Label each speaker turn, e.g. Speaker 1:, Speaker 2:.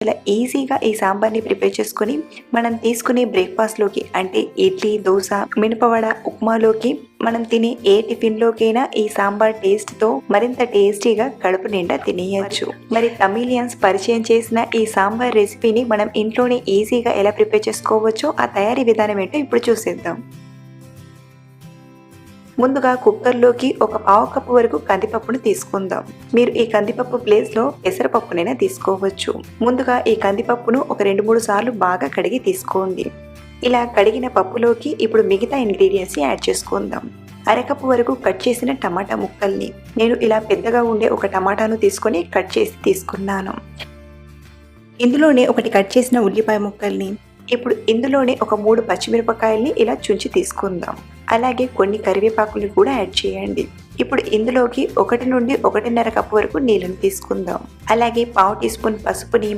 Speaker 1: చాలా ఈజీగా ఈ సాంబార్ని ప్రిపేర్ చేసుకొని మనం తీసుకునే బ్రేక్ఫాస్ట్లోకి అంటే ఇడ్లీ దోశ మినపవడ ఉప్మాలోకి మనం తినే ఏ టిఫిన్లోకైనా ఈ సాంబార్ టేస్ట్తో మరింత టేస్టీగా కడుపు నిండా తినేయచ్చు. మరి తమిలియన్స్ పరిచయం చేసిన ఈ సాంబార్ రెసిపీని మనం ఇంట్లోనే ఈజీగా ఎలా ప్రిపేర్ చేసుకోవచ్చో ఆ తయారీ విధానం ఏంటో ఇప్పుడు చూసేద్దాం. ముందుగా కుక్కర్లోకి ఒక పావు కప్పు వరకు కందిపప్పును తీసుకుందాం. మీరు ఈ కందిపప్పు ప్లేస్లో పెసరపప్పునైనా తీసుకోవచ్చు. ముందుగా ఈ కందిపప్పును ఒక రెండు మూడు సార్లు బాగా కడిగి తీసుకోండి. ఇలా కడిగిన పప్పులోకి ఇప్పుడు మిగతా ఇంగ్రీడియంట్స్ యాడ్ చేసుకుందాం. అరకప్పు వరకు కట్ చేసిన టమాటా ముక్కల్ని నేను ఇలా పెద్దగా ఉండే ఒక టమాటాను తీసుకొని కట్ చేసి తీసుకున్నాను. ఇందులోనే ఒకటి కట్ చేసిన ఉల్లిపాయ ముక్కల్ని ఇప్పుడు ఇందులోనే ఒక మూడు పచ్చిమిరపకాయల్ని ఇలా చుంచి తీసుకుందాం. అలాగే కొన్ని కరివేపాకులు కూడా యాడ్ చేయండి. ఇప్పుడు ఇందులోకి ఒకటి నుండి ఒకటిన్నర కప్పు వరకు నీళ్ళని తీసుకుందాం. అలాగే పావు టీ స్పూన్ పసుపుని